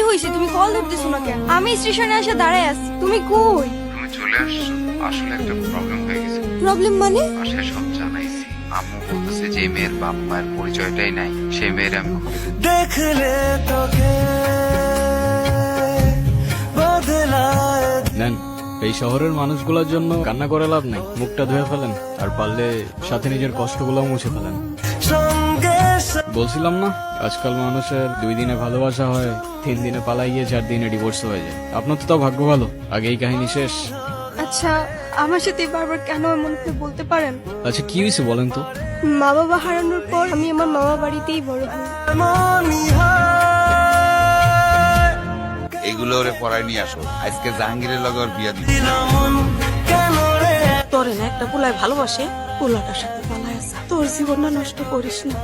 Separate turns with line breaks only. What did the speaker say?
কি তুমি কল ধরতেছো না কেন আমি স্টেশনে এসে দাঁড়ায় আছি। তুমি কই?
তুমি চলে আসছো। আসলে একটা প্রবলেম হয়ে গেছে।
প্রবলেম মানে?
আসলে সব জানাইছি। আম্মু যে মেয়ের বাপ মায়ের পরিচয়টাই নাই। সে মেয়ের আমি
দেখলে তোকে
নেন এই শহরের মানুষগুলোর জন্য কান্না করে লাভ নেই। মুখটা ধুয়ে ফেলেন আর পারলে সাথে নিজের কষ্টগুলো মুছে ফেলেন। বলছিলাম না আজকাল মানুষের দুই দিনে ভালোবাসা হয় তিন দিনে পালাই গিয়ে চার দিনে ডিভোর্স হয়ে যায়। আপনার তো তাও ভাগ্য ভালো আগেই কাহিনী শেষ।
আচ্ছা আমার সাথে বারবার কেন এমন করে বলতে পারেন?
আচ্ছা কি হয়েছে বলেন তো?
মা বাবা হারানোর পর আমি আমার মামা বাড়িতেই বড় হই।
এগুলো ওরে পড়ায় নিয়ে আসো। আজকে জাহাঙ্গীরের লগে ওর বিয়া
তোরে না একটা পোলায় ভালোবাসে পোলাটার সাথে পালায় আছে তোর জীবনটা নষ্ট করিস না।